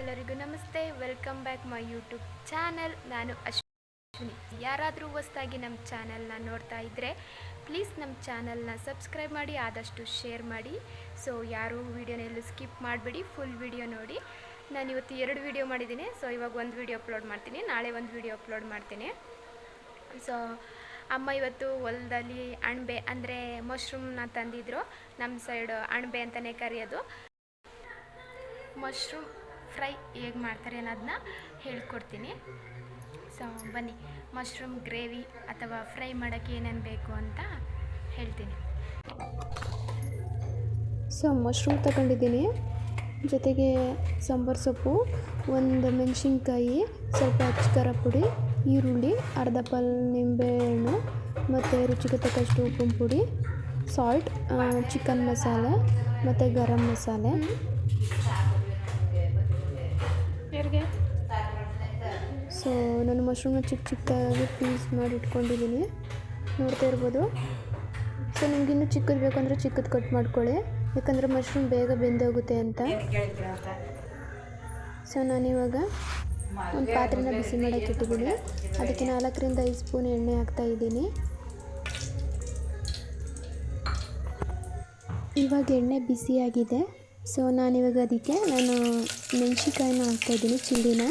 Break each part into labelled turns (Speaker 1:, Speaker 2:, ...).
Speaker 1: ಎಲ್ಲರಿಗೂ ನಮಸ್ತೆ. Welcome back my YouTube channel ನಾನು ಅಶ್ವಿನಿ. ಯಾರಾದರೂ ಹೊಸ್ದಾಗಿ ನಮ್ಮ ಚಾನಲ್ನ ನೋಡ್ತಾ ಇದ್ದರೆ ಪ್ಲೀಸ್ ನಮ್ಮ ಚಾನಲ್ನ ಸಬ್ಸ್ಕ್ರೈಬ್ ಮಾಡಿ, ಆದಷ್ಟು ಶೇರ್ ಮಾಡಿ. ಸೊ ಯಾರೂ ವೀಡಿಯೋನ ಎಲ್ಲೂ ಸ್ಕಿಪ್ ಮಾಡಬೇಡಿ ಫುಲ್ ವೀಡಿಯೋ ನೋಡಿ. ನಾನು ಇವತ್ತು ಎರಡು ವೀಡಿಯೋ ಮಾಡಿದ್ದೀನಿ. ಸೊ ಇವಾಗ ಒಂದು ವೀಡಿಯೋ ಅಪ್ಲೋಡ್ ಮಾಡ್ತೀನಿ. ನಾಳೆ ಒಂದು ವೀಡಿಯೋ ಅಪ್ಲೋಡ್ ಮಾಡ್ತೀನಿ. ಸೊ ಅಮ್ಮ ಇವತ್ತು ಹೊಲದಲ್ಲಿ ಅಣಬೆ, ಅಂದರೆ ಮಶ್ರೂಮ್ನ ತಂದಿದ್ರು. ನಮ್ಮ ಸೈಡು ಅಣಬೆ ಅಂತಲೇ ಕರೆಯೋದು. ಮಶ್ರೂಮ್ ಫ್ರೈ ಹೇಗೆ ಮಾಡ್ತಾರೆ ಅನ್ನೋದನ್ನ ಹೇಳ್ಕೊಡ್ತೀನಿ. ಸೊ ಬನ್ನಿ ಮಶ್ರೂಮ್ ಗ್ರೇವಿ ಅಥವಾ ಫ್ರೈ ಮಾಡೋಕ್ಕೆ ಏನೇನು ಬೇಕು ಅಂತ ಹೇಳ್ತೀನಿ.
Speaker 2: ಸೊ ಮಶ್ರೂಮ್ ತಗೊಂಡಿದ್ದೀನಿ. ಜೊತೆಗೆ ಸಾಂಬಾರು ಸೊಪ್ಪು, ಒಂದು ಮೆಣಸಿನ್ಕಾಯಿ, ಸ್ವಲ್ಪ ಖಾರ ಪುಡಿ, ಈರುಳ್ಳಿ, ಅರ್ಧ ಪಲ್ ನಿಂಬೆಹಣ್ಣು ಮತ್ತು ರುಚಿಗೆ ತಕ್ಕಷ್ಟು ಉಪ್ಪಿನ ಪುಡಿ ಸಾಲ್ಟ್ ಚಿಕನ್ ಮಸಾಲೆ ಮತ್ತು ಗರಂ ಮಸಾಲೆ.
Speaker 1: ಯಾರಿಗೆ
Speaker 2: ಸೊ ನಾನು ಮಶ್ರೂಮ್ನ ಚಿಕ್ಕ ಚಿಕ್ಕದಾಗಿ ಪೀಸ್ ಮಾಡಿ ಇಟ್ಕೊಂಡಿದ್ದೀನಿ. ನೋಡ್ತಾ ಇರ್ಬೋದು. ಸೊ ನಿಮ್ಗೆ ಇನ್ನೂ ಚಿಕ್ಕದು ಬೇಕಂದ್ರೆ ಚಿಕ್ಕದು ಕಟ್ ಮಾಡ್ಕೊಳ್ಳಿ. ಯಾಕಂದರೆ ಮಶ್ರೂಮ್ ಬೇಗ ಬೆಂದೋಗುತ್ತೆ ಅಂತ. ಸೊ ನಾನಿವಾಗ ಒಂದು ಪಾತ್ರೆನ ಬಿಸಿ ಮಾಡೋಕ್ಕೆ ಇಟ್ಟಿದ್ದೀನಿ. ಅದಕ್ಕೆ ನಾಲ್ಕರಿಂದ ಐದು ಸ್ಪೂನ್ ಎಣ್ಣೆ ಹಾಕ್ತಾ ಇದ್ದೀನಿ. ಇವಾಗ ಎಣ್ಣೆ ಬಿಸಿಯಾಗಿದೆ. ಸೊ ನಾನಿವಾಗ ಅದಕ್ಕೆ ನಾನು ಮೆಣಸಿನ್ಕಾಯಿನ ಹಾಕ್ತಾಯಿದ್ದೀನಿ ಚಿಲ್ಲಿನ.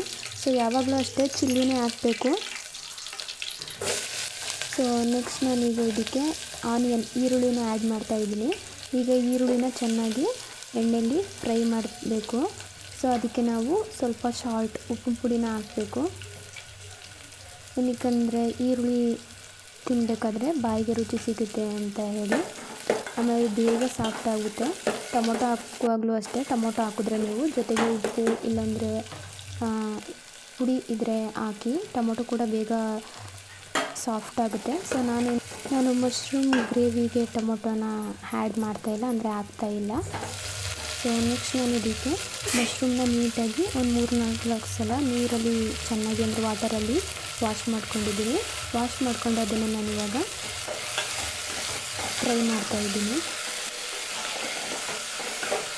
Speaker 2: ಸೊ ಯಾವಾಗಲೂ ಅಷ್ಟೇ ಚಿಲ್ಲಿನೇ ಹಾಕಬೇಕು. ಸೊ ನೆಕ್ಸ್ಟ್ ನಾನೀಗ ಇದಕ್ಕೆ ಆನಿಯನ್ ಈರುಳ್ಳಿನ ಆ್ಯಡ್ ಮಾಡ್ತಾಯಿದ್ದೀನಿ ಈಗ ಈರುಳ್ಳಿನ ಚೆನ್ನಾಗಿ ಎಣ್ಣೆಯಲ್ಲಿ ಫ್ರೈ ಮಾಡಬೇಕು. ಸೊ ಅದಕ್ಕೆ ನಾವು ಸ್ವಲ್ಪ ಶಾಲ್ಟ್ ಉಪ್ಪು ಪುಡಿನ ಹಾಕಬೇಕು. ಏನಕ್ಕಂದರೆ ಈರುಳ್ಳಿ ತಿನ್ನಬೇಕಾದ್ರೆ ಬಾಯಿಗೆ ರುಚಿ ಸಿಗುತ್ತೆ ಅಂತ ಹೇಳಿ. ಆಮೇಲೆ ಬೇಗ ಸಾಫ್ಟ್ ಆಗುತ್ತೆ. ಟೊಮೊಟೊ ಹಾಕುವಾಗಲೂ ಅಷ್ಟೇ. ಟೊಮೊಟೊ ಹಾಕಿದ್ರೆ ನೀವು ಜೊತೆಗೆ ಉಪ್ಪು ಇಲ್ಲಾಂದರೆ ಪುಡಿ ಇದ್ದರೆ ಹಾಕಿ ಟೊಮೊಟೊ ಕೂಡ ಬೇಗ ಸಾಫ್ಟ್ ಆಗುತ್ತೆ. ಸೊ ನಾನು ನಾನು ಮಶ್ರೂಮ್ ಗ್ರೇವಿಗೆ ಟೊಮೊಟೊನ ಆ್ಯಡ್ ಮಾಡ್ತಾಯಿಲ್ಲ ಅಂದರೆ ಹಾಕ್ತಾಯಿಲ್ಲ ಸೊ ನೆಕ್ಸ್ಟ್ ನಾನು ಇದಕ್ಕೆ ಮಶ್ರೂಮ್ನ ನೀಟಾಗಿ ಒಂದು ಮೂರು ನಾಲ್ಕು ಸಲ ನೀರಲ್ಲಿ ಚೆನ್ನಾಗಿ, ಅಂದರೆ ವಾಟರಲ್ಲಿ ವಾಶ್ ಮಾಡ್ಕೊಂಡಿದ್ದೀನಿ. ವಾಶ್ ಮಾಡ್ಕೊಂಡು ಅದನ್ನು ನಾನು ಇವಾಗ ಫ್ರೈ ಮಾಡ್ತಾಯಿದ್ದೀನಿ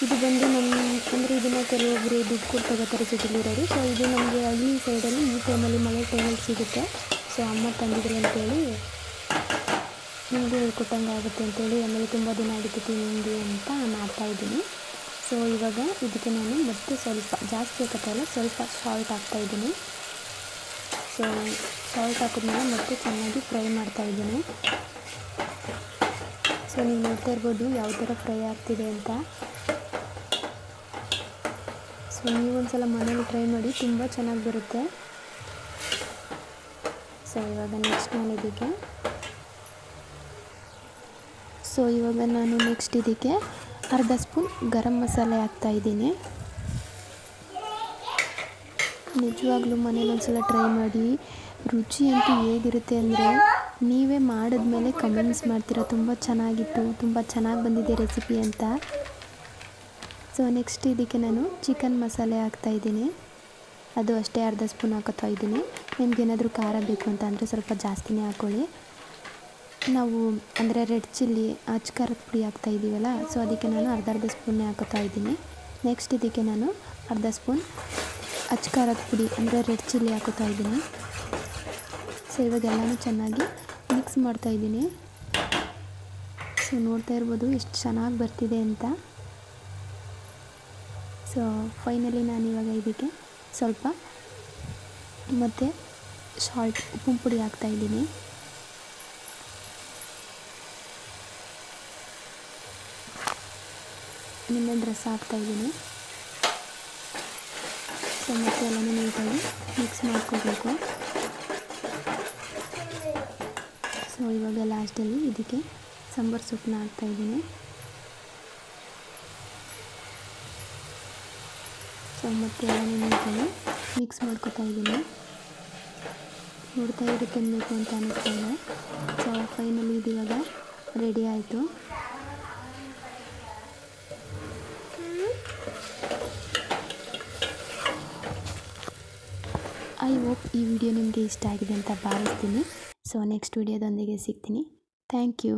Speaker 2: ಇದು ಬಂದು ನಮ್ಮ, ಅಂದರೆ ಇದನ್ನು ಕೆಲವೊಬ್ಬರು ದುಡ್ಡು ಕೊಟ್ಟು ತಗೋತಾರೆ ಸಿಟಿಲಿರೋರು. ಸೊ ಇದು ನಮಗೆ ಹಳ್ಳಿ ಸೈಡಲ್ಲಿ ಈ ಟೈಮಲ್ಲಿ ಮಳೆ ಟೈಮಲ್ಲಿ ಸಿಗುತ್ತೆ. ಸೊ ಅಮ್ಮ ತಂದಿದ್ರು ಅಂತೇಳಿ ನಿಮಗೆ ಹೇಳ್ಕೊಟ್ಟಂಗೆ ಆಗುತ್ತೆ ಅಂತೇಳಿ ಆಮೇಲೆ ತುಂಬ ದಿನ ಆಗಿತ್ತು ತಿಂದು ಅಂತ ಮಾಡ್ತಾಯಿದ್ದೀನಿ ಸೊ ಇವಾಗ ಇದಕ್ಕೆ ನಾನು ಮತ್ತೆ ಸ್ವಲ್ಪ ಜಾಸ್ತಿ ಹಾಕೋತಾಯಿಲ್ಲ ಸ್ವಲ್ಪ ಸಾಲ್ಟ್ ಹಾಕ್ತಾಯಿದ್ದೀನಿ ಸೊ ಸಾಲ್ಟ್ ಹಾಕಿದ್ಮೇಲೆ ಮತ್ತೆ ಚೆನ್ನಾಗಿ ಫ್ರೈ ಮಾಡ್ತಾಯಿದ್ದೀನಿ ಸೊ ನೀವು ನೋಡ್ತಾ ಇರ್ಬೋದು ಯಾವ ಥರ ಫ್ರೈ ಆಗ್ತಿದೆ ಅಂತ. ಸೊ ನೀವೊಂದು ಸಲ ಮನೇಲಿ ಟ್ರೈ ಮಾಡಿ, ತುಂಬ ಚೆನ್ನಾಗಿ ಬರುತ್ತೆ. ಸೊ ಇವಾಗ ನೆಕ್ಸ್ಟ್ ನಾನು ಇದಕ್ಕೆ ಸೊ ಇವಾಗ ನಾನು ನೆಕ್ಸ್ಟ್ ಇದಕ್ಕೆ ಅರ್ಧ ಸ್ಪೂನ್ ಗರಂ ಮಸಾಲೆ ಹಾಕ್ತಾಯಿದ್ದೀನಿ ನಿಜವಾಗ್ಲೂ ಮನೇಲಿ ಒಂದ್ಸಲ ಟ್ರೈ ಮಾಡಿ, ರುಚಿ ಅಂತೂ ಹೇಗಿರುತ್ತೆ ಅಂದರೆ ನೀವೇ ಮಾಡಿದ್ಮೇಲೆ ಕಮೆಂಟ್ಸ್ ಮಾಡ್ತೀರಾ? ತುಂಬ ಚೆನ್ನಾಗಿತ್ತು, ತುಂಬ ಚೆನ್ನಾಗಿ ಬಂದಿದೆ ರೆಸಿಪಿ ಅಂತ. ಸೊ ನೆಕ್ಸ್ಟ್ ಇದಕ್ಕೆ ನಾನು ಚಿಕನ್ ಮಸಾಲೆ ಹಾಕ್ತಾಯಿದ್ದೀನಿ ಅದು ಅಷ್ಟೇ ಅರ್ಧ ಸ್ಪೂನ್ ಹಾಕೋತಾ ಇದ್ದೀನಿ. ನಿಮ್ಗೇನಾದರೂ ಖಾರ ಬೇಕು ಅಂತ ಅಂದರೆ ಸ್ವಲ್ಪ ಜಾಸ್ತಿನೇ ಹಾಕ್ಕೊಳ್ಳಿ ನಾವು ಅಂದರೆ ರೆಡ್ ಚಿಲ್ಲಿ ಅಚ್ಚ ಖಾರದ ಪುಡಿ ಹಾಕ್ತಾ ಇದ್ದೀವಲ್ಲ ಸೊ ಅದಕ್ಕೆ ನಾನು ಅರ್ಧ ಅರ್ಧ ಸ್ಪೂನೇ ಹಾಕೋತಾ ಇದ್ದೀನಿ. ನೆಕ್ಸ್ಟ್ ಇದಕ್ಕೆ ನಾನು ಅರ್ಧ ಸ್ಪೂನ್ ಅಚ್ಚ ಖಾರದ ಪುಡಿ ಅಂದರೆ ರೆಡ್ ಚಿಲ್ಲಿ ಹಾಕೋತಾ ಇದ್ದೀನಿ. ಸೊ ಇವಾಗೆಲ್ಲನೂ ಚೆನ್ನಾಗಿ ಮಿಕ್ಸ್ ಮಾಡ್ತಾ ಇದ್ದೀನಿ. ಸೊ ನೋಡ್ತಾ ಇರ್ಬೋದು ಎಷ್ಟು ಚೆನ್ನಾಗಿ ಬರ್ತಿದೆ ಅಂತ. ಸೊ ಫೈನಲಿ ನಾನು ಇವಾಗ ಇದಕ್ಕೆ ಸ್ವಲ್ಪ ಮತ್ತು ಸಾಲ್ಟ್ ಉಪ್ಪಿನ ಪುಡಿ ಹಾಕ್ತಾಯಿದ್ದೀನಿ ನಿಂಬೆಹಣ್ಣು ರಸ ಹಾಕ್ತಾಯಿದ್ದೀನಿ ಸೊ ಮತ್ತೆ ಎಲ್ಲನೂ ನೀಟಾಗಿ ಮಿಕ್ಸ್ ಮಾಡ್ಕೋಬೇಕು. ಇವಾಗ ಲಾಸ್ಟಲ್ಲಿ ಇದಕ್ಕೆ ಸಾಂಬಾರು ಸೊಪ್ಪನ್ನ ಹಾಕ್ತಾಯಿದ್ದೀನಿ ಸೊ ಮತ್ತೆ ನೀಟಾಗಿ ಮಿಕ್ಸ್ ಮಾಡ್ಕೊತಾ ಇದ್ದೀನಿ. ನೋಡ್ತಾ ಇದಕ್ಕೆ ತಿನ್ನಬೇಕು ಅಂತ ಅನ್ನಿಸ್ತಾ ಇದೆ. ಸೊ ಫೈನಲಿ ಇದು ಇವಾಗ ರೆಡಿ ಆಯಿತು. ಐ ಹೋಪ್ ಈ ವಿಡಿಯೋ ನಿಮಗೆ ಇಷ್ಟ ಆಗಿದೆ ಅಂತ ಭಾವಿಸ್ತೀನಿ. ಸೊ ನೆಕ್ಸ್ಟ್ ವಿಡಿಯೋದೊಂದಿಗೆ ಸಿಗ್ತೀನಿ. Thank you